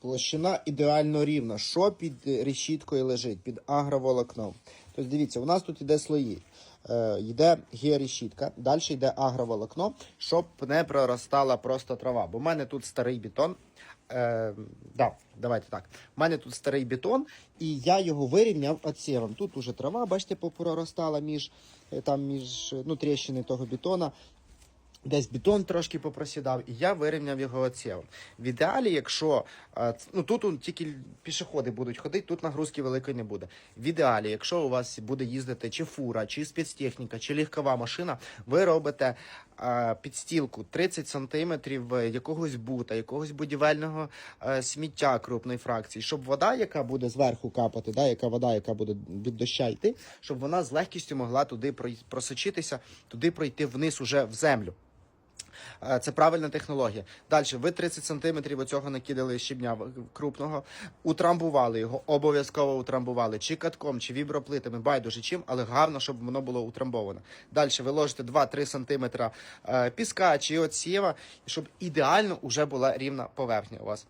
Площина ідеально рівна. Що під е, решіткою лежить? Під агроволокном. Тобто дивіться, у нас тут іде слої. Е, йде георешітка, далі йде агроволокно, щоб не проростала просто трава. Бо в мене тут старий бетон. Е, да, давайте так. У мене тут старий бетон, і я його вирівняв отсівом. Тут уже трава, бачите, проростала між, е, там, між е, ну, тріщини того бетона. Десь бетон трошки попросідав, і я вирівняв його оцєвом. В ідеалі, якщо е, ну тут тільки пішоходи будуть ходити, тут нагрузки великої не буде. В ідеалі, якщо у вас буде їздити чи фура, чи спецтехніка, чи легкова машина, ви робите е, підстілку 30 сантиметрів е, якогось бута, якогось будівельного сміття крупної фракції, щоб вода, яка буде зверху капати, да, яка вода, яка буде від доща йти, щоб вона з легкістю могла туди просочитися, туди пройти вниз уже в землю. Е, Це правильна технологія. Далі, ви 30 сантиметрів оцього накидали щебня крупного, утрамбували його, обов'язково утрамбували чи катком, чи віброплитами, байдуже чим, але гарно, щоб воно було утрамбовано. Далі ви ложите 2-3 сантиметра е, піска чи отсіва, щоб ідеально вже була рівна поверхня у вас.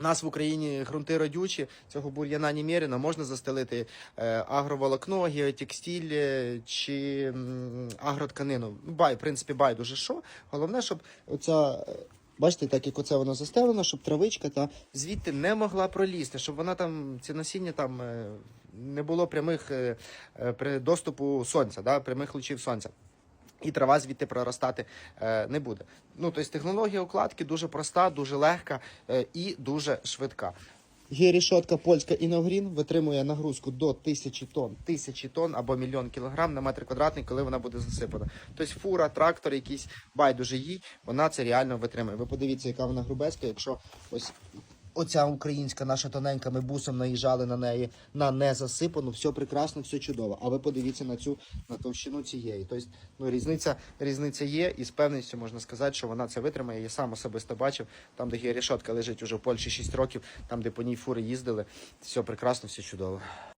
У нас в Україні ґрунти родючі, цього бур'яна немерено, можна застелити е, агроволокно, геотекстиль е, чи агротканину. Ну, Бай, в принципі, байдуже що. Головне, щоб оця. е, Бачите, так як оце воно застелено, щоб травичка та звідти не могла пролізти, щоб вона там, ці насіння там не було прямих доступу сонця, да, прямих лучів сонця. І трава звідти проростати е, не буде. Ну, тобто технологія укладки дуже проста, дуже легка е, і дуже швидка. Гірішотка польська Іногрін витримує нагрузку до 1000 тонн, 1000 тонн або мільйон кілограм на метр квадратний, коли вона буде засипана. Тобто фура, трактор, якийсь байдуже їй, вона це реально витримує. Ви подивіться, яка вона грубецька, якщо ось. Оця українська наша тоненька, ми бусом наїжджали на неї на незасипану, все прекрасно, все чудово. А ви подивіться на цю на товщину цієї. Тобто, ну різниця, різниця є, і з певністю можна сказати, що вона це витримає. Я сам особисто бачив, там, де гірішотка лежить уже в Польщі 6 років, там, де по ній фури їздили, все прекрасно, все чудово.